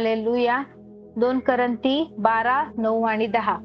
Hallelujah दोन करंती बारा नऊ आणि दहा.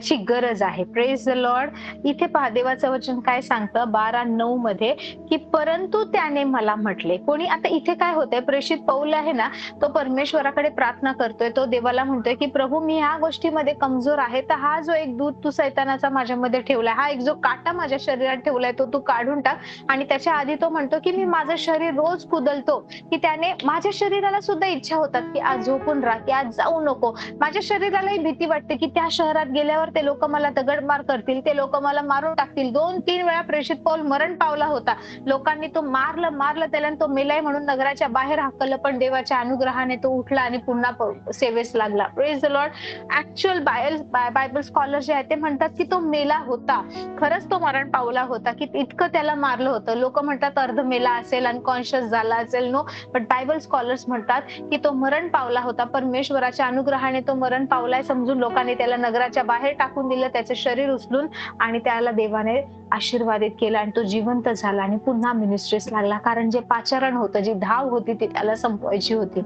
ची गरज आहे. प्रेज द लॉर्ड इथे पहादेवाचं वचन काय सांगतं? बारा नऊ मध्ये की परंतु त्याने मला म्हटले. कोणी आता इथे काय होतंय? प्रेषित पौल आहे ना तो परमेश्वराकडे प्रार्थना करतोय. तो देवाला म्हणतोय की प्रभू मी ह्या गोष्टीमध्ये कमजोर आहे. तर हा जो एक दूध तू सैतानाचा माझ्यामध्ये ठेवलाय हा एक जो काटा माझ्या शरीरात ठेवलाय तो तू काढून टाक. आणि त्याच्या आधी तो म्हणतो की मी माझं शरीर रोज कुदलतो. की त्याने माझ्या शरीराला सुद्धा इच्छा होतात की आज झोपून राहा की आज जाऊ नको. माझ्या शरीरालाही भीती वाटते की त्या शहरात गेल्यावर ते लोक मला दगडमार करतील ते लोक मला मारून टाकतील. दोन तीन वेळा प्रेषित पाऊल मरण पावला होता. लोकांनी तो मारलं मारलं त्याला तो मेलाय म्हणून नगराच्या बाहेर हाकलं पण देवाच्या अनुग्रहाने तो उठला आणि पुन्हा सेवेस लागला. Praise the Lord actual bible bible scholar जे आहेत ते म्हणतात की तो मेला होता. खरंच तो मरण पावला होता की इतकं त्याला मारलं होतं. लोक म्हणतात अर्ध मेला असेल अनकॉन्शियस झाला असेल नो बट बायबल स्कॉलर्स म्हणतात की तो मरण पावला होता. परमेश्वराच्या अनुग्रहाने तो मरण पावलाय समजून लोकांनी त्याला नगराच्या बाहेर टाकून दिलं त्याचं शरीर उचलून आणि त्याला देवाने आशीर्वादित केलं आणि तो जिवंत झाला आणि पुन्हा मिनिस्ट्रीस लागला. कारण जे पाचारण होतं जी धाव होती ती त्याला संपवायची होती.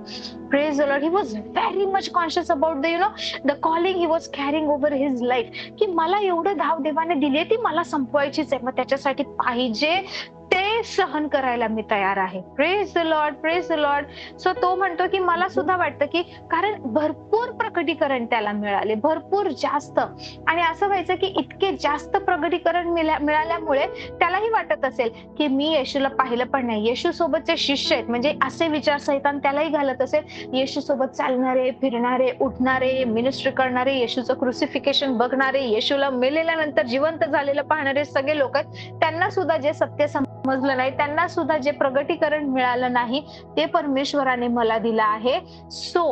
Praise Lord he was very much conscious about the you know the calling he was carrying over his life की मला एवढं धाव देवाने दिली ती मला संपवायचीच आहे. मग त्याच्यासाठी पाहिजे ते सहन करायला मी तयार आहे. Praise the Lord praise the Lord so तो म्हणतो की मला सुद्धा वाटतं की कारण भरपूर प्रकटीकरण त्याला मिळाले भरपूर जास्त. आणि असं व्हायचं की इतके जास्त प्रकटीकरण मिळाल्यामुळे त्यालाही वाटत असेल की मी येशूला पाहिलं पण नाही. येशू सोबतचे शिष्य आहेत म्हणजे असे विचार सैतान त्यालाही घालत असेल येशू सोबत चालणारे फिरणारे उठणारे मिनिस्ट्री करणारे येशूचं क्रुसिफिकेशन बघणारे येशूला मेलेल्यानंतर जिवंत झालेलं पाहणारे सगळे लोक आहेत त्यांना सुद्धा जे सत्य समजलं नाही. त्यांना सुद्धा जे प्रगटीकरण मिळालं नाही ते परमेश्वराने मला दिलं आहे. सो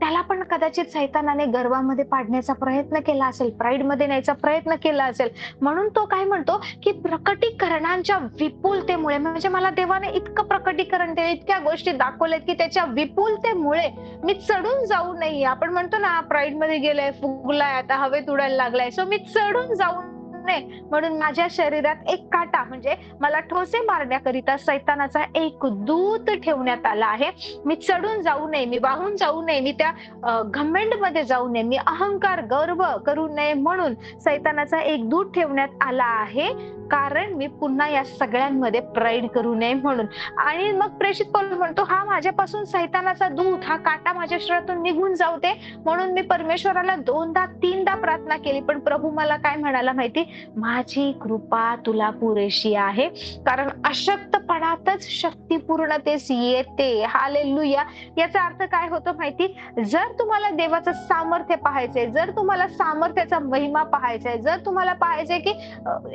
त्याला पण कदाचित सैतानाने गर्वामध्ये पाडण्याचा प्रयत्न केला असेल प्राईडमध्ये न्यायचा प्रयत्न केला असेल. म्हणून तो काय म्हणतो की प्रकटीकरणांच्या विपुलतेमुळे म्हणजे मला देवाने इतकं प्रकटीकरण दिले इतक्या गोष्टी दाखवल्यात की त्याच्या विपुलतेमुळे मी चढून जाऊ नये. आपण म्हणतो ना प्राईडमध्ये गेलाय फुगलाय आता हवेत उडायला लागलाय. सो मी चढून जाऊ नये म्हणून माझ्या शरीरात एक काटा म्हणजे मला ठोसे मारण्याकरिता सैतानाचा एक दूत ठेवण्यात आला आहे. मी चढून जाऊ नये मी वाहून जाऊ नये मी त्या घमेंडमध्ये जाऊ नये मी अहंकार गर्व करू नये म्हणून सैतानाचा एक दूत ठेवण्यात आला आहे. कारण मी पुन्हा या सगळ्यांमध्ये प्राईड करू नये म्हणून. आणि मग प्रेषित पौल म्हणतो हा माझ्यापासून सैतानाचा दूत हा काटा माझ्या शरीरातून निघून जाऊ दे. म्हणून मी परमेश्वराला दोनदा तीनदा प्रार्थना केली पण प्रभू मला काय म्हणाला माहिती? माझी कृपा तुला पुरेशी आहे. कारण अशक्तपणातच शक्तीपूर्णतेस येते. हालेलुया याचा अर्थ काय होतो माहिती? जर तुम्हाला देवाचं सामर्थ्य पाहायचंय जर तुम्हाला सामर्थ्याचा महिमा पाहायचाय जर तुम्हाला पाहायचंय की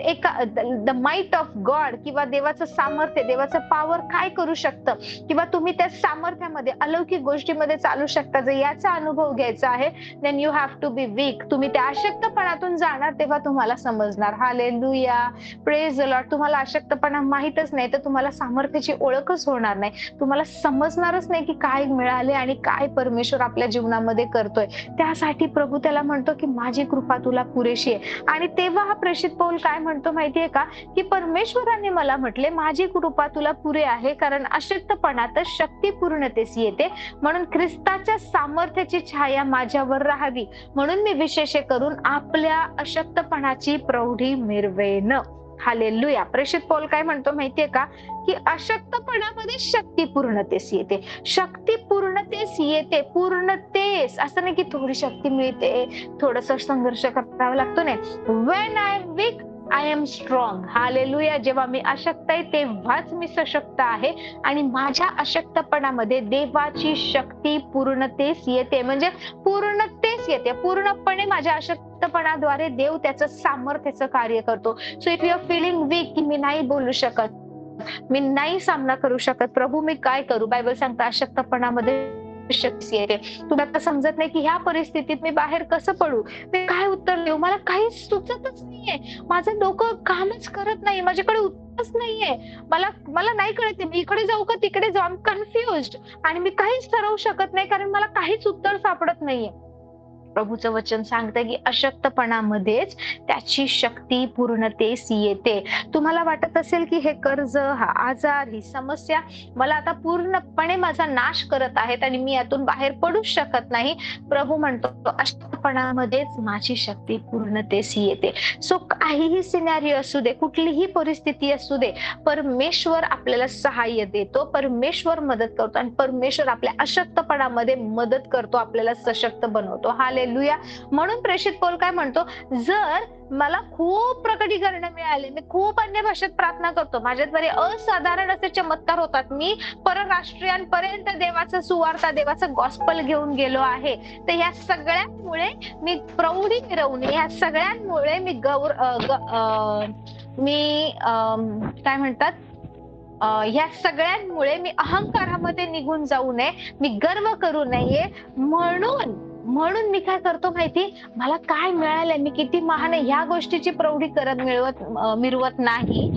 एका द माइट ऑफ गॉड किंवा देवाचं सामर्थ्य देवाचं पॉवर काय करू शकतं? किंवा तुम्ही त्या सामर्थ्यामध्ये अलौकिक गोष्टीमध्ये चालू शकता जर याचा अनुभव घ्यायचा आहे then you have to be weak तुम्ही त्या अशक्तपणातून जाणार तेव्हा तुम्हाला समजणार. हालेलुया प्रेज लॉर्ड तुम्हाला अशक्तपणा माहीतच नाही तर तुम्हाला सामर्थ्याची ओळखच होणार नाही. तुम्हाला समजणारच नाही की काय मिळाले आणि काय परमेश्वर आपल्या जीवनामध्ये करतोय. त्यासाठी प्रभू त्याला म्हणतो की माझी कृपा तुला पुरेशी आहे. आणि तेव्हा हा प्रेषित पौल काय म्हणतो माहितीये का? की परमेश्वराने मला म्हटले माझी कृपा तुला पुरे आहे कारण अशक्तपणातच शक्ती पूर्णतेस येते. म्हणून ख्रिस्ताच्या सामर्थ्याची छाया माझ्यावर राहावी. म्हणून मी विशेष करून आपल्या अशक्तपणाची प्रौढी मिरवेन. हालेलुया. प्रेषित पॉल काय म्हणतो माहितीये का? की अशक्तपणामध्ये शक्ती पूर्णतेस येते. शक्ती पूर्णतेस येते. पूर्णतेस. असं नाही की थोडी शक्ती मिळते. थोडस संघर्ष करावा लागतो नाही. When I weak I am strong hallelujah जेव्हा मी अशक्त आहे तेव्हाच मी सशक्त आहे. आणि माझ्या अशक्तपणामध्ये देवाची शक्ती पूर्णतेस येते. म्हणजे पूर्णतेस येते. पूर्णपणे माझ्या अशक्तपणाद्वारे देव त्याचं सामर्थ्याचं कार्य करतो. So if you are feeling weak की मी नाही बोलू शकत. मी नाही सामना करू शकत. प्रभू मी काय करू? बायबल सांगता अशक्तपणामध्ये शक्ती येते. तुला आता समजत नाही की ह्या परिस्थितीत मी बाहेर कसं पडू? मी काय उत्तर देऊ? मला काहीच सुचतच नाहीये. माझं डोकं कामच करत नाही माझ्याकडे उत्तरच नाहीये. मला मला नाही कळत मी इकडे जाऊ का तिकडे जाऊ? कन्फ्युज आणि मी काहीच ठरवू शकत नाही कारण मला काहीच उत्तर सापडत नाहीये. प्रभूचं वचन सांगतं की अशक्तपणामध्येच त्याची शक्ती पूर्णतेस येते. तुम्हाला वाटत असेल की हे कर्ज हा आजार ही समस्या मला आता पूर्णपणे माझा नाश करत आहेत आणि मी यातून बाहेर पडूच शकत नाही. प्रभू म्हणतो अशक्तपणामध्येच माझी शक्ती पूर्णतेस येते. सो काहीही सिनॅरी असू दे कुठलीही परिस्थिती असू दे परमेश्वर आपल्याला सहाय्य देतो परमेश्वर मदत करतो आणि परमेश्वर आपल्या अशक्तपणामध्ये मदत करतो आपल्याला सशक्त बनवतो. हा हाले म्हणून प्रेषित पोल काय म्हणतो? जर मला खूप प्रकटीकरण मिळाले मी खूप अन्य भाषेत प्रार्थना करतो माझ्याद्वारे असाधारण असे चमत्कार होतात. मी परराष्ट्रीयांपर्यंत देवाचा सुवार्ता देवाचं गॉस्पल घेऊन गेलो आहे. तर ह्या सगळ्यांमुळे मी प्रौढी मिरवणे ह्या सगळ्यांमुळे मी गौर मी काय म्हणतात? ह्या सगळ्यांमुळे मी अहंकारामध्ये निघून जाऊ नये मी गर्व करू नये. म्हणून म्हणून मी काय करतो माहिती? मला काय मिळालंय? मी किती महान आहे? ह्या गोष्टीची प्रौढी करत मिळवत मिरवत नाही.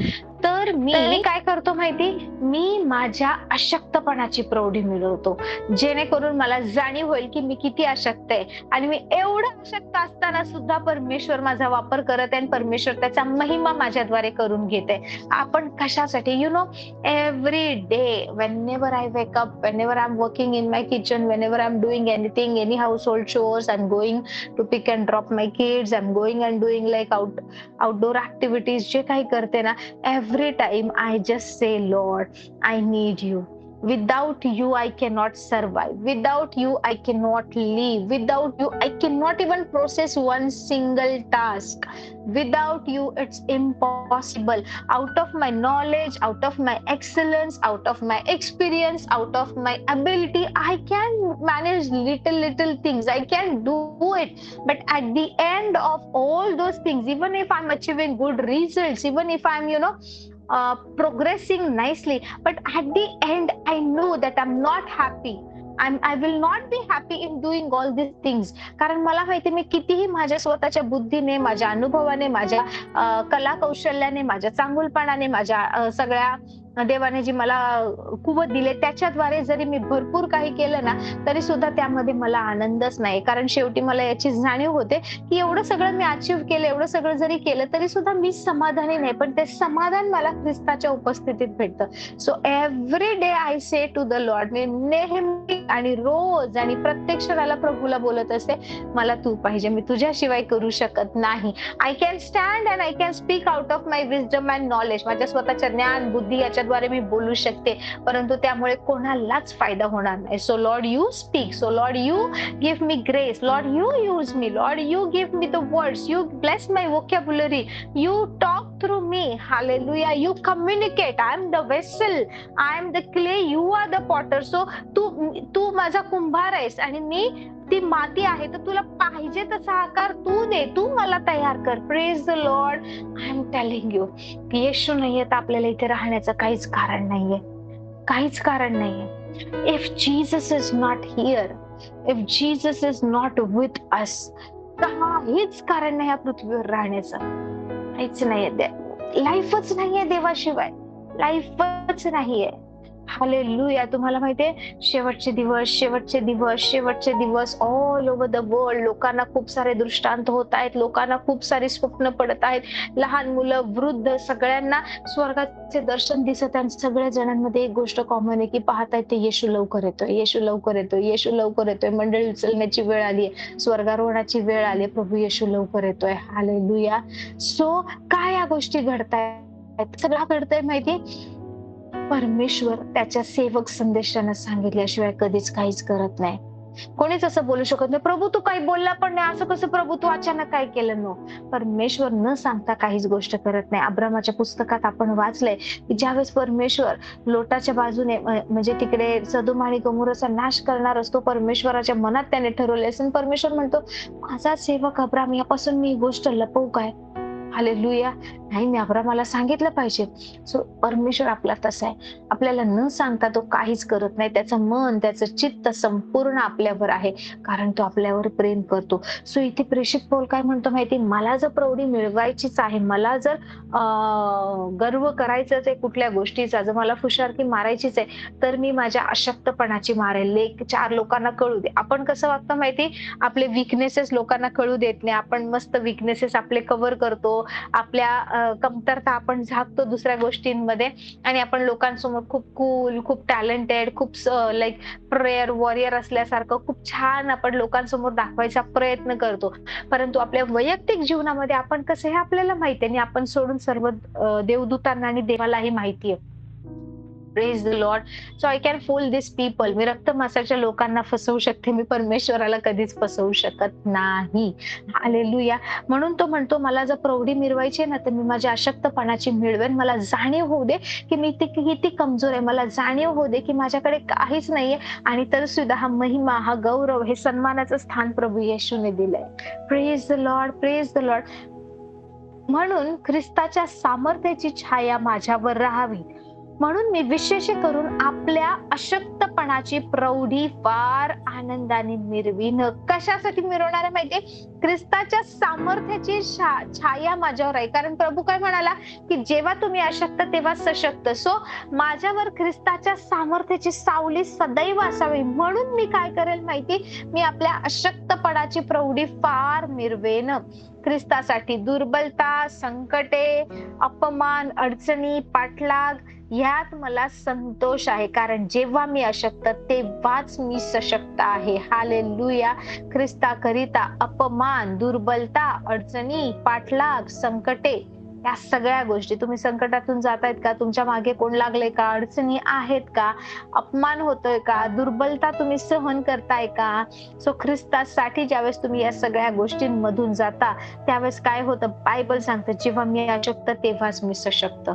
तर तर मी काय करतो माहिती? मी माझ्या अशक्तपणाची प्रौढी मिळवतो. जेणेकरून मला जाणीव होईल की मी किती अशक्त आहे. आणि मी एवढं अशक्त असताना सुद्धा परमेश्वर माझा वापर करत आहे आणि परमेश्वर त्याचा महिमा माझ्याद्वारे करून घेते. आपण कशासाठी? You know every day whenever I wake up whenever I am working in my kitchen whenever I am doing anything any household chores I am going to pick and drop my kids I am going and doing like out outdoor activities जे काही करते ना time I just say, Lord, I need you. Without you, I cannot survive. Without you, I cannot live. Without you, I cannot even process one single task. Without you, it's impossible. Out of my knowledge, out of my excellence, out of my experience, out of my ability, I can manage little, little things. I can do it. But at the end of all those things, even if I'm achieving good results, even if I'm, you know, uh, progressing nicely. But at the end i know that i'm not happy. I will not be happy in doing all this things कारण मला माहिती मी कितीही माझ्या स्वतःच्या बुद्धीने माझ्या अनुभवाने माझ्या कला कौशल्याने माझ्या चांगुलपणाने माझ्या सगळ्या देवाने जी मला कुवत दिले त्याच्याद्वारे जरी मी भरपूर काही केलं ना तरी सुद्धा त्यामध्ये मला आनंदच नाही. कारण शेवटी मला याची जाणीव होते की एवढं सगळं मी अचीव केलं एवढं सगळं जरी केलं तरी सुद्धा मी समाधानी नाही. पण ते समाधान मला ख्रिस्ताच्या उपस्थितीत भेटतं. So every day I say to the Lord मी नेहमी आणि रोज आणि प्रत्येक क्षणाला प्रभूला बोलत असते मला तू पाहिजे मी तुझ्याशिवाय करू शकत नाही. I can stand and I can speak out of my wisdom and knowledge माझ्या स्वतःच्या ज्ञान बुद्धी याच्या त्याच्याद्वारे मी बोलू शकते. परंतु त्यामुळे कोणालाच फायदा होणार नाही. So Lord you speak so Lord you give me grace Lord you use me Lord you give me the words you bless my vocabulary you talk through me hallelujah you communicate I am the vessel I am the clay you are the potter so तू तू माझा कुंभार आहेस आणि मी ती माती आहे तर तुला पाहिजे तसा आकार तू दे. तू मला तयार कर. Praise the Lord I am telling you Yeshu नाहीये तर आपल्याला इथे राहण्याचं काहीच कारण नाहीये. काहीच कारण नाहीये. If Jesus is not here if Jesus is not with us काहीच कारण नाही या पृथ्वीवर राहण्याचं. काहीच नाहीये. लाईफच नाहीये देवाशिवाय. लाईफच नाहीये. हालेलुया तुम्हाला माहितीये शेवटचे दिवस शेवटचे दिवस शेवटचे दिवस. ऑल ओव्हर द वर्ल्ड लोकांना खूप सारे दृष्टांत होत आहेत लोकांना खूप सारे स्वप्न पडत आहेत. लहान मुलं वृद्ध सगळ्यांना स्वर्गाचे दर्शन दिसत आहे सगळ्या जणांमध्ये एक गोष्ट कॉमन आहे की पाहतायत ते येशू लवकर येतोय येशू लवकर येतोय येशू लवकर येतोय. मंडळी उचलण्याची वेळ आली आहे. स्वर्गारोहणाची वेळ आली प्रभू येशू लवकर येतोय. हालेलुया सो काय या गोष्टी घडतायत? सगळं घडतंय माहितीये? परमेश्वर त्याच्या सेवक संदेशानं सांगितल्याशिवाय कधीच काहीच करत नाही. कोणीच असं बोलू शकत नाही. प्रभू तू काही बोलला पण नाही. असं कसं प्रभू तू अचानक काय केलं? नो. परमेश्वर न सांगता काहीच गोष्ट करत नाही. अब्रामाच्या पुस्तकात आपण वाचलंय की ज्यावेळेस परमेश्वर लोटाच्या बाजूने म्हणजे तिकडे सदुम आणि गमुराचा नाश करणार असतो परमेश्वराच्या मनात त्याने ठरवले असेल परमेश्वर म्हणतो माझा सेवक अब्राम यापासून मी गोष्ट लपवू काय? हालेलुया नाही मी अब्रामाला सांगितलं पाहिजे. सो परमेश्वर आपला तसा आहे. आपल्याला न सांगता तो काहीच करत नाही. त्याचं मन त्याचं चित्त संपूर्ण आपल्यावर आहे. कारण तो आपल्यावर प्रेम करतो. सो इथे प्रेषित पौल काय म्हणतो माहिती मला जर प्रौढी मिळवायचीच आहे मला जर गर्व करायचंच आहे कुठल्या गोष्टीचा जर मला फुशारकी मारायचीच आहे तर मी माझ्या अशक्तपणाची मारेल. लेख चार लोकांना कळू दे. आपण कसं वागतं माहिती आपले विकनेसेस लोकांना कळू देत नाही. आपण मस्त विकनेसेस आपले कव्हर करतो. आपल्या कमतरता आपण झाकतो दुसऱ्या गोष्टींमध्ये. आणि आपण लोकांसमोर खूप कूल खूप टॅलेंटेड खूप लाईक प्रेयर वॉरियर असल्यासारखं खूप छान आपण लोकांसमोर दाखवायचा प्रयत्न करतो. परंतु आपल्या वैयक्तिक जीवनामध्ये आपण कसं हे आपल्याला माहिती आहे आणि आपण सोडून सर्व देवदूतांना आणि देवालाही माहिती आहे. Praise the Lord so I can fool this people मी रक्त मासाच्या लोकांना फसवू शकते. मी परमेश्वराला कधीच फसवू शकत नाही. आलेलुया म्हणून तो म्हणतो मला जर प्रौढी मिरवायची आहे ना तर मी माझ्या अशक्तपणाची मिळवेन. मला जाणीव होऊ दे की मी ती किती कमजोर आहे. मला जाणीव होऊ दे की माझ्याकडे काहीच नाहीये. आणि तर सुद्धा हा महिमा हा गौरव हे सन्मानाचं स्थान प्रभू येशूने दिलंय. Praise the Lord praise the Lord म्हणून ख्रिस्ताच्या सामर्थ्याची छाया माझ्यावर राहावी. म्हणून मी विशेष करून आपल्या अशक्तपणाची प्रौढी फार आनंदाने मिरविण कशासाठी मिरवणार आहे माहितीये? ख्रिस्ताच्या सामर्थ्याची छाया माझ्यावर आहे. कारण प्रभू काय म्हणाला? की जेव्हा तुम्ही अशक्त तेव्हा सशक्त. सो माझ्यावर ख्रिस्ताच्या सामर्थ्याची सावली सदैव असावी. म्हणून मी काय करेल माहिती? मी आपल्या अशक्तपणाची प्रौढी फार मिरवेन. ख्रिस्तासाठी दुर्बलता संकटे अपमान अडचणी पाठलाग ह्यात मला संतोष आहे. कारण जेव्हा मी अशक्त तेव्हाच मी सशक्त आहे. हालेलुया ख्रिस्ताकरिता अपमान दुर्बलता अडचणी पाठलाग संकटे या सगळ्या गोष्टी तुम्ही संकटातून जातायत का? तुमच्या मागे कोण लागले का? अडचणी आहेत का? अपमान होतोय का? दुर्बलता तुम्ही सहन करताय का? सो ख्रिस्तासाठी ज्यावेळेस तुम्ही या सगळ्या गोष्टींमधून जाता त्यावेळेस काय होतं? बायबल सांगतं जेव्हा मी अशक्त तेव्हाच मी सशक्त.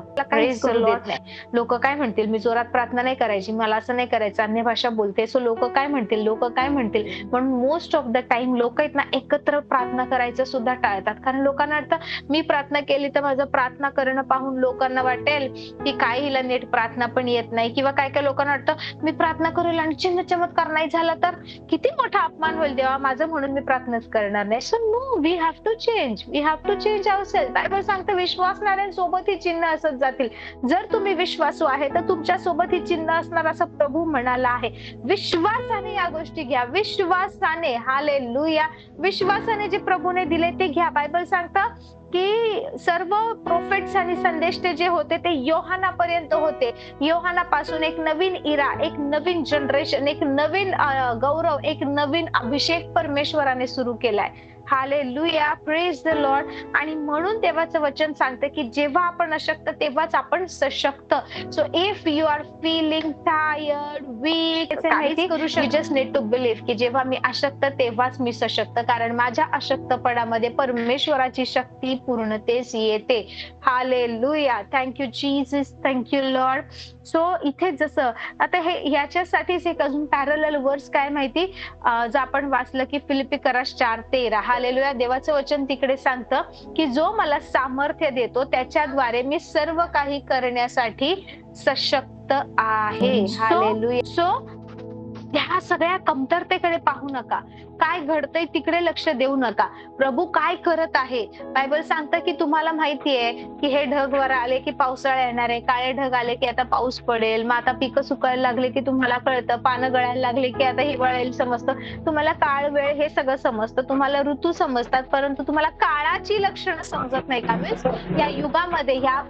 लोक काय म्हणतील? मी जोरात प्रार्थना नाही करायची. मला असं नाही करायचं. अन्य भाषा बोलते. सो लोक काय म्हणतील? लोक काय म्हणतील? म्हणून मोस्ट ऑफ द टाइम लोक आहेत ना एकत्र प्रार्थना करायचं सुद्धा टाळतात. कारण लोकांना वाटतं मी प्रार्थना केली तर माझं प्रार्थना करणं पाहून लोकांना वाटेल की काय हिला नीट प्रार्थना पण येत नाही किंवा काय काय लोकांना वाटतं मी प्रार्थना करेल आणि चिन्ह चमत्कार नाही झाला तर किती मोठा अपमान होईल देवा माझं म्हणून मी प्रार्थनाच करणार नाही. So no we have to change we have to change our self Bible सांगतं विश्वासणाऱ्यांसोबत ही चिन्ह असत जातील. जर तुम्ही विश्वासू आहे तर तुमच्यासोबत ही चिन्ह असणार असं प्रभू म्हणाला आहे. विश्वासाने या गोष्टी घ्या. विश्वासाने. हाले लुया विश्वासाने जे प्रभूने दिले ते घ्या. बायबल सांगतं की सर्व प्रोफेट्स आणि संदेश ते जे होते ते योहानापर्यंत होते. योहानापासून एक नवीन इरा एक नवीन जनरेशन एक नवीन गौरव एक नवीन अभिषेक परमेश्वराने सुरू केलाय. हाले लुया प्रेज द लॉर्ड आणि म्हणून देवाचं वचन सांगतं की जेव्हा आपण अशक्त तेव्हाच आपण सशक्त. So if you are feeling tired weak काहीच करू you just need to believe की जेव्हा मी अशक्त तेव्हाच मी सशक्त. कारण माझ्या अशक्तपणामध्ये परमेश्वराची शक्ती पूर्णतेस येते. Hallelujah thank you Jesus thank you Lord so इथे जसं आता हे ह्याच्यासाठीच एक अजून पॅरल वर्स काय माहिती? जर आपण वाचलं की फिलिपी करास चार तेरा. हालेलुया देवाचं वचन तिकडे सांगतं की जो मला सामर्थ्य देतो त्याच्याद्वारे मी सर्व काही करण्यासाठी सशक्त आहे. हालेलुया सो ह्या सगळ्या कमतरतेकडे पाहू नका. काय घडतंय तिकडे लक्ष देऊ नका. प्रभू काय करत आहे? बायबल सांगतं की तुम्हाला माहितीये की हे ढग वर आले की पावसाळा येणार आहे. काळे ढग आले की आता पाऊस पडेल. मग आता पिकं सुकायला लागले की तुम्हाला कळतं. पानं गळायला लागले की आता हिवाळेल समजतं. तुम्हाला काळ वेळ हे सगळं समजतं. तुम्हाला ऋतू समजतात. परंतु तुम्हाला काळाची लक्षणं समजत नाही का मीन्स? या युगामध्ये ह्या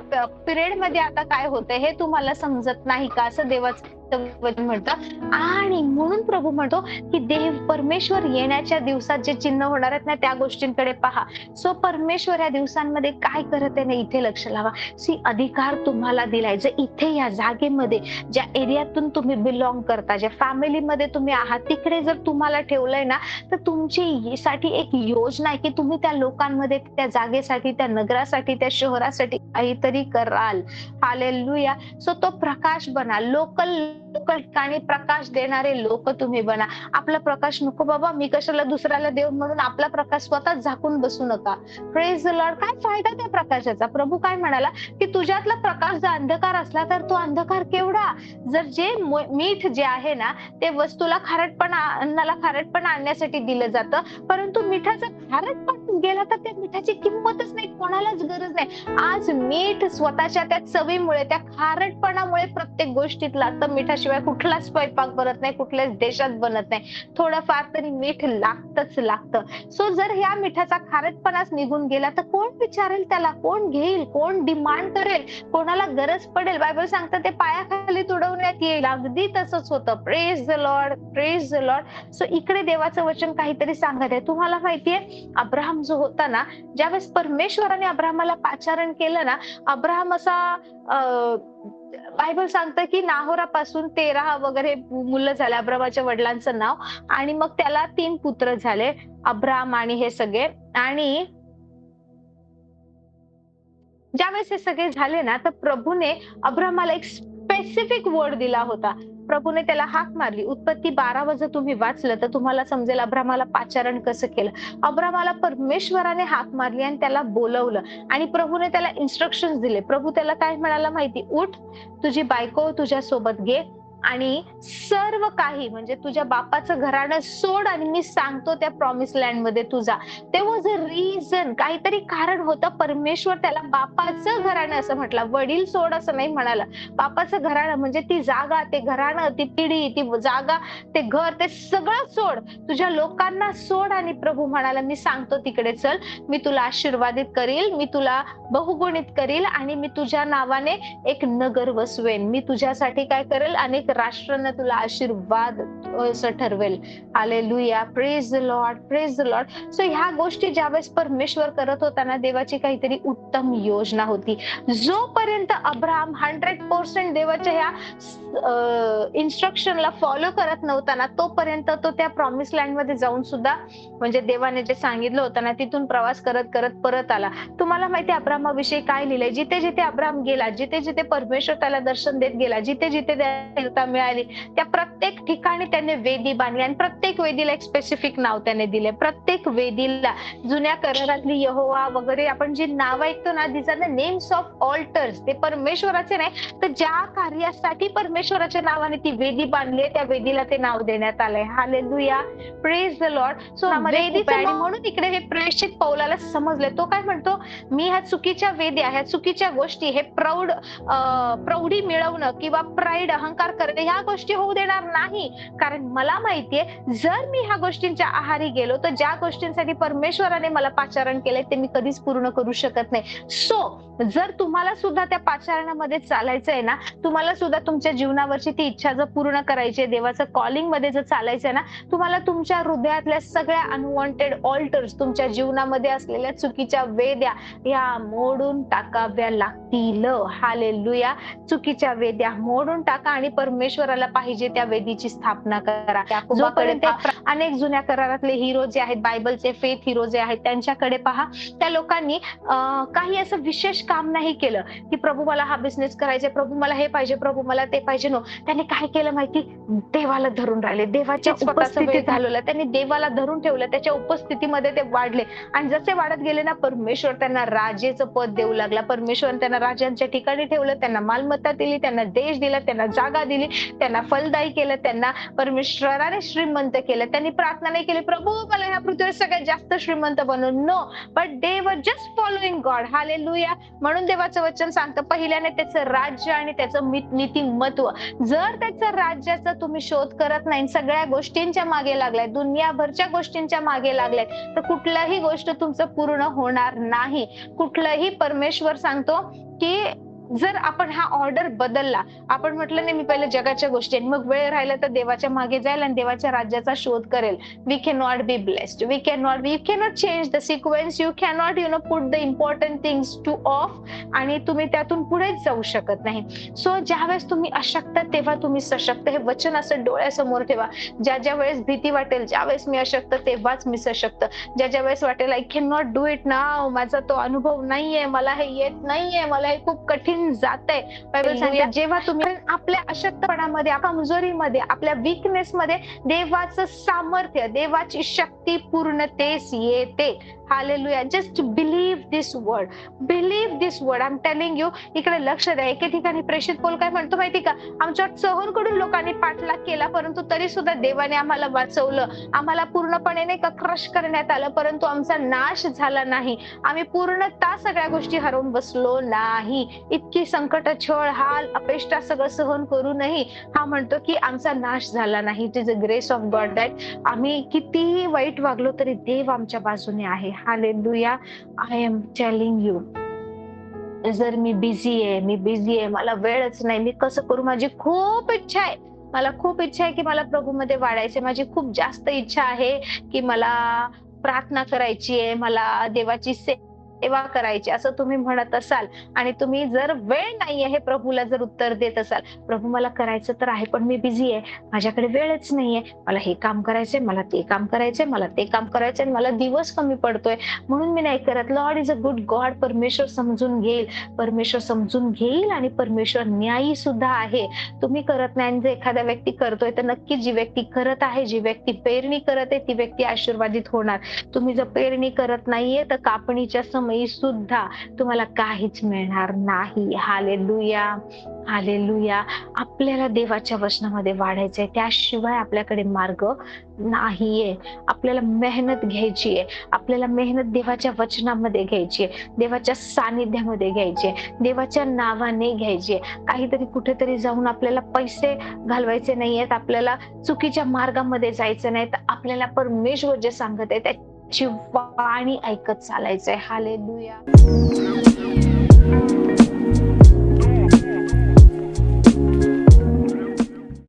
पिरियडमध्ये आता काय होतंय हे तुम्हाला समजत नाही का असं देवाचं वचन म्हणतं. आणि म्हणून प्रभू म्हणतो की देव परमेश्वर येण्याच्या दिवसात जे चिन्ह होणार आहेत ना त्या गोष्टींकडे पहा. सो परमेश्वर या दिवसांमध्ये काय करत आहे ना इथे लक्ष लावा. सी अधिकार तुम्हाला दिलाय. जर इथे या जागेमध्ये ज्या एरियातून तुम्ही बिलॉंग करता ज्या फॅमिलीमध्ये तुम्ही आहात तिकडे जर तुम्हाला ठेवलंय ना तर तुमची साठी एक योजना आहे की तुम्ही त्या लोकांमध्ये त्या जागेसाठी त्या नगरासाठी त्या शहरासाठी काहीतरी कराल. हालेलुया सो तो प्रकाश बना. लोकल ठिकाणी प्रकाश देणारे लोक तुम्ही बना. आपला प्रकाश नको बाबा मी कशाला दुसऱ्याला देऊन म्हणून आपला प्रकाश स्वतः झाकून बसू नका. प्रेज लॉर्ड काय फायदा त्या प्रकाशाचा? प्रभू काय म्हणाला की तुझ्यातला प्रकाश जर अंधकार असला तर तो अंधकार केवढा? जर जे मीठ जे आहे ना ते वस्तूला खारटपणा अन्नाला खारटपणा आणण्यासाठी दिलं जातं परंतु मिठाचं खारटपण गेला तर त्या मिठाची किंमतच नाही कोणालाच गरज नाही. आज मीठ स्वतःच्या त्या चवीमुळे त्या खारटपणामुळे प्रत्येक गोष्टीत लागतं. मिठाशिवाय कुठलाच स्वयंपाक बनत नाही कुठल्याच देशात बनत नाही. थोडंफार तरी मीठ लागतच लागतं. सो जर ह्या मिठाचा खारटपणाच निघून गेला तर कोण विचारेल त्याला? कोण घेईल? कोण डिमांड करेल? कोणाला गरज पडेल? बायबल सांगतं ते पायाखाली तुडवण्यात येईल. अगदी तसंच होतं. Praise the Lord praise the Lord so इकडे देवाचं वचन काहीतरी सांगत आहे. तुम्हाला माहितीये अब्राहम जो होता ना ज्यावेळेस परमेश्वराने अब्राहमाला पाचारण केलं ना अब्राहम असा बायबल सांगतं की नाहोरापासून तेरा वगैरे मुलं झाले अब्रामाच्या वडिलांचं नाव. आणि मग त्याला तीन पुत्र झाले अब्राम आणि हे सगळे. आणि ज्यावेळेस हे सगळे झाले ना तर प्रभूने अब्रामाला एक स्पेसिफिक वर्ड दिला होता. प्रभूने त्याला हाक मारली. उत्पत्ती बारा वाजता तुम्ही वाचलं तर तुम्हाला समजेल अब्रामाला पाचारण कसं केलं. अब्रामाला परमेश्वराने हाक मारली आणि त्याला बोलवलं. आणि प्रभूने त्याला इन्स्ट्रक्शन दिले. प्रभू त्याला काय म्हणाला माहिती? उठ तुझी बायको तुझ्या सोबत घे. आणि सर्व काही म्हणजे तुझ्या बापाचं घराणं सोड आणि मी सांगतो त्या प्रॉमिस लँडमध्ये तुझा. ते वॉज अ रिझन काहीतरी कारण होतं. परमेश्वर त्याला बापाचं घराणं असं म्हटलं. वडील सोड असं नाही म्हणाला. बापाचं घराणं म्हणजे ती जागा ते घराणं ती पिढी ती जागा ते घर ते सगळं सोड. तुझ्या लोकांना सोड आणि प्रभू म्हणाला मी सांगतो तिकडे चल. मी तुला आशीर्वादित करील. मी तुला बहुगुणित करील आणि मी तुझ्या नावाने एक नगर वसवेन मी तुझ्यासाठी काय करेल? अनेक राष्ट्रांना तुला आशीर्वाद असं ठरवेल. Hallelujah praise the Lord praise the Lord so ह्या गोष्टी ज्यावेळेस परमेश्वर करत होताना देवाची काहीतरी उत्तम योजना होती. जोपर्यंत अब्राहम हंड्रेड पर्सेंट देवाच्या ह्या इन्स्ट्रक्शनला फॉलो करत नव्हता ना तोपर्यंत तो त्या प्रॉमिस लँडमध्ये जाऊन सुद्धा म्हणजे देवाने जे सांगितलं होतं ना तिथून प्रवास करत करत परत आला. तुम्हाला माहिती अब्रामाविषयी काय लिहिलंय? जिथे जिथे अब्राम गेला जिथे जिथे परमेश्वर त्याला दर्शन देत गेला जिथे जिथे त्याला मिळाली. त्या प्रत्येक ठिकाणी त्याने वेदी बांधली आणि प्रत्येक वेदीला एक स्पेसिफिक नाव त्याने दिले. प्रत्येक वेदीला जुन्या करारातली यहोवा वगैरे आपण जी नाव ऐकतो ना this are the names of altars ते परमेश्वराचे नाही तर ज्या कार्यासाठी परमेश्वराच्या नावाने ती वेदी बांधली त्या वेदीला ते नाव देण्यात आलंय. Hallelujah praise the Lord so म्हणून इकडे हे प्रेषित पौलाला समजले तो काय म्हणतो? मी ह्या चुकीच्या वेद्या ह्या चुकीच्या गोष्टी हे प्रौढ प्रौढी मिळवणं किंवा प्राईड अहंकार करणे ह्या गोष्टी होऊ देणार नाही. कारण मला माहितीये जर मी ह्या गोष्टींच्या आहारी गेलो तर ज्या गोष्टींसाठी परमेश्वराने मला पाचारण केले ते मी कधीच पूर्ण करू शकत नाही. सो जर तुम्हाला सुद्धा त्या पाचारणामध्ये चालायचं आहे ना तुम्हाला सुद्धा तुमच्या जीवनावरची ती इच्छा जर पूर्ण करायची आहे देवाचं कॉलिंगमध्ये जर चालायचं आहे ना तुम्हाला तुमच्या हृदयातल्या सगळ्या अनवॉन्टेड ऑल्टर्स तुमच्या जीवनामध्ये असलेल्या चुकीच्या वेद्या या मोडून टाकाव्या लागतील. हालेलुया चुकीच्या वेद्या मोडून टाका आणि परमेश्वराला पाहिजे त्या वेदीची स्थापना करा. जोपर्यंत अनेक जुन्या करारातले हिरो जे आहेत बायबलचे फेथ हिरो जे आहेत त्यांच्याकडे पहा. त्या लोकांनी काही असं विशेष काम नाही केलं की प्रभू मला हा बिझनेस करायचा प्रभू मला हे पाहिजे प्रभू मला ते पाहिजे. नो त्यांनी काय केलं माहिती? देवाला धरून राहिले. देवाच्या उपस्थितीत घालवलं. त्यांनी देवाला धरून ठेवलं. त्याच्या उपस्थितीमध्ये ते वाढले. आणि जसे वाढत गेले ना परमेश्वर त्यांना राजेचं पद देऊ लागला. परमेश्वर त्यांना राजांच्या ठिकाणी ठेवलं त्यांना मालमत्ता दिली त्यांना देश दिला त्यांना जागा दिली. त्यांना फलदायी केलं त्यांना परमेश्वराने श्रीमंत केलं त्यांनी प्रार्थना नाही केली प्रभू मला ह्या पृथ्वीवर सगळ्यात जास्त श्रीमंत बनवून no but they were just following God हाले म्हणून देवाचं वचन सांगतं पहिल्याने त्याचं राज्य आणि त्याचं नीतिमत्व. जर त्याचं राज्याचा तुम्ही शोध करत नाही सगळ्या गोष्टींच्या मागे लागलाय दुनियाभरच्या गोष्टींच्या मागे लागलाय तर कुठल्याही गोष्ट तुमचं पूर्ण होणार नाही. कुठलंही परमेश्वर सांगतो की जर आपण हा ऑर्डर बदलला आपण म्हटलं नाही मी पहिले जगाच्या गोष्टी आणि मग वेळ राहिला तर देवाच्या मागे जाईल आणि देवाच्या राज्याचा शोध करेल. We can not be blessed we can not be you can not change the sequence you can not you know put the important things to off आणि तुम्ही त्यातून पुढेच जाऊ शकत नाही. सो ज्यावेळेस तुम्ही अशक्त तेव्हा तुम्ही सशक्त हे वचन असं डोळ्यासमोर ठेवा. ज्या ज्या वेळेस भीती वाटेल ज्यावेळेस मी अशक्त तेव्हाच मी सशक्त. ज्या ज्या वेळेस वाटेल I can not do it ना माझा तो अनुभव नाहीये. मला हे येत नाहीये. मला हे खूप कठीण कठीण बायबल सांगते जेव्हा तुम्ही आपल्या अशक्तपणामध्ये कमजोरीमध्ये आपल्या विकनेस मध्ये देवाचं सामर्थ्य देवाची शक्ती पूर्णतेस येते. Hallelujah just believe this word believe this word I am telling you इकडे लक्ष द्या. एके ठिकाणी प्रेषित पोल काय म्हणतो माहिती का? आमच्या सहनकडून लोकांनी पाठलाग केला परंतु तरी सुद्धा देवाने आम्हाला वाचवलं. आम्हाला पूर्णपणे नाही का क्रश करण्यात आलं परंतु आमचा नाश झाला नाही. आम्ही पूर्णतः सगळ्या गोष्टी हरवून बसलो नाही. इतकी संकट छळ हाल अपेष्टा सगळं सहन करूनही हा म्हणतो की आमचा नाश झाला नाही. It is a grace of God that आम्ही कितीही वाईट वागलो तरी देव आमच्या बाजूने आहे. Hallelujah I am telling you जर मी बिझी आहे मी बिझी आहे मला वेळच नाही मी कसं करू? माझी खूप इच्छा आहे. मला खूप इच्छा आहे की मला प्रभूमध्ये वाढायचे माझी खूप जास्त इच्छा आहे की मला प्रार्थना करायची आहे. मला देवाची सेवा करायची असं तुम्ही म्हणत असाल आणि तुम्ही जर वेळ नाहीये हे प्रभूला जर उत्तर देत असाल प्रभू मला करायचं तर आहे पण मी बिझी आहे. माझ्याकडे वेळच नाहीये. मला हे काम करायचंय मला ते काम करायचंय मला ते काम करायचंय मला दिवस कमी पडतोय. म्हणून मी नाही करत. Lord is a good God. परमेश्वर समजून घेईल. परमेश्वर समजून घेईल आणि परमेश्वर न्यायी सुद्धा आहे. तुम्ही करत नाही आणि जर एखादा व्यक्ती करतोय तर नक्की जी व्यक्ती करत आहे जी व्यक्ती पेरणी करत आहे ती व्यक्ती आशीर्वादित होणार. तुम्ही जर पेरणी करत नाहीये तर कापणीच्या समयी सुद्धा तुम्हाला काहीच मिळणार नाही. हालेलुया हालेलुया आपल्याला देवाच्या वचनामध्ये वाढायचंय. त्याशिवाय आपल्याकडे मार्ग नाहीये. आपल्याला मेहनत घ्यायची आहे आपल्याला मेहनत देवाच्या वचनामध्ये घ्यायची आहे देवाच्या सानिध्यामध्ये घ्यायची आहे देवाच्या नावाने घ्यायची आहे काहीतरी कुठेतरी जाऊन आपल्याला पैसे घालवायचे नाहीयेत. आपल्याला चुकीच्या मार्गामध्ये जायचं नाही. तर आपल्याला परमेश्वर जे सांगत आहे त्या वाणी ऐकत चालायचंय. हालेलुया.